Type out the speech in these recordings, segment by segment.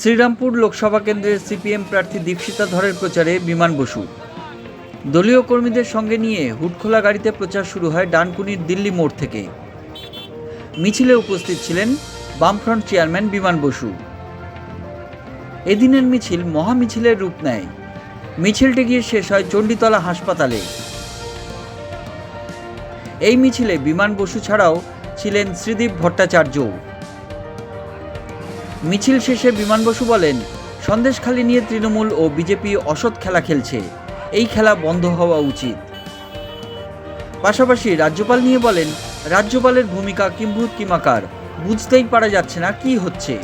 শ্রীরামপুর লোকসভা কেন্দ্রের সিপিএম প্রার্থী দীক্ষিতা ধরের প্রচারে বিমান বসু। দলীয় কর্মীদের সঙ্গে নিয়ে হুটখোলা গাড়িতে প্রচার শুরু হয় ডানকুনির দিল্লি মোড় থেকে। মিছিলে উপস্থিত ছিলেন বামফ্রন্ট চেয়ারম্যান বিমান বসু। এদিনের মিছিল মহামিছিলের রূপ নেয়। মিছিলটি গিয়ে শেষ হয় চণ্ডীতলা হাসপাতালে। এই মিছিলে বিমান বসু ছাড়াও ছিলেন শ্রীদীপ ভট্টাচার্যও। মিছিল শেষে বিমান বসু বলেন, সন্দেশখালি নিয়ে তৃণমূল ও বিজেপি অসৎ খেলা খেলছে। এই খেলা বন্ধ হওয়া উচিত। পাশাপাশি রাজ্যপাল নিয়ে বলেন, রাজ্যপালের ভূমিকা কিম্ভূত কিমাকার। বুঝতেই পারা যাচ্ছে না কি হচ্ছে।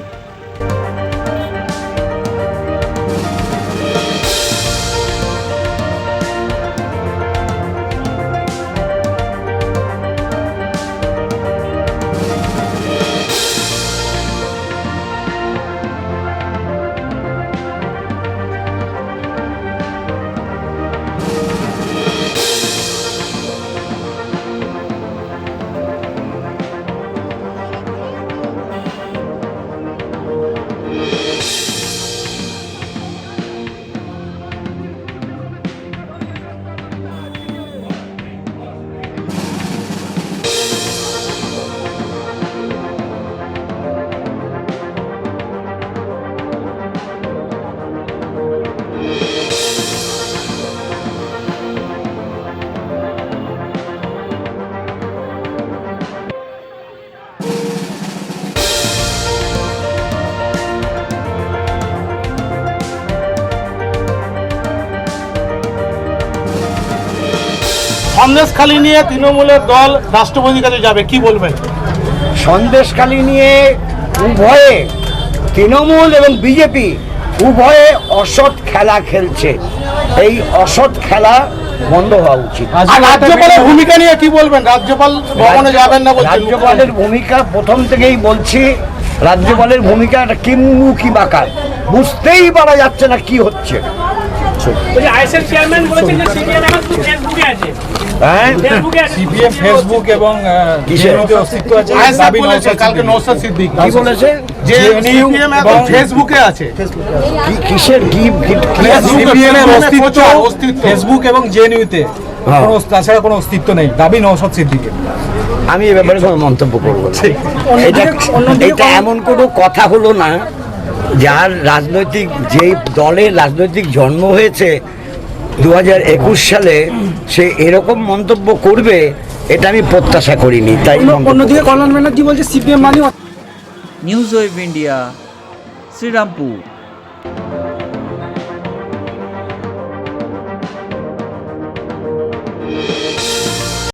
সন্দেশখালি নিয়ে তৃণমূলের দল রাষ্ট্রপতির কাছে যাবে কি বলবেন? সন্দেশখালি নিয়ে উভয়ে তৃণমূল এবং বিজেপি উভয়ে অসৎ খেলা খেলছে। এই অসৎ খেলা বন্ধ হওয়া উচিত। রাজ্যপালের ভূমিকা নিয়ে কি বলবেন? রাজ্যপাল ভবনে যাবেন না বলছেন? রাজ্যপালের ভূমিকা প্রথম থেকেই বলছি রাজ্যপালের ভূমিকা একটা কিম্মুখী বাকার বুঝতেই পারা যাচ্ছে না কি হচ্ছে। এখন ফেসবুকে আছে। হ্যাঁ? সিপিএম ফেসবুক এবং অস্তিত্ব আছে আইএসএফ দাবি বলেছে নওশাদ কালকে নৌসাদ সিদ্দিক। কি বলেছে? যে সিপিএম এবং ফেসবুকে আছে। কিসের কি কি- কি সিপিএম এর অস্তিত্ব অস্তিত্ব। ফেসবুক এবং জেএনইউতে। তাছাড়া কোনো অস্তিত্ব নেই। দাবি নওশাদ সিদ্দিকের। আমি এ ব্যাপারে কোনো মন্তব্য করব না। এটা এমন কোনো কথা হলো না যার রাজনৈতিক যেই দলের রাজনৈতিক জন্ম হয়েছে দু হাজার একুশ সালে সে এরকম মন্তব্য করবে এটা আমি প্রত্যাশা করিনি তাই অন্যদিকে কল্যাণ ব্যানার্জি বলছে সিপিএম মানে নিউজ ওয়েব ইন্ডিয়া শ্রীরামপুর।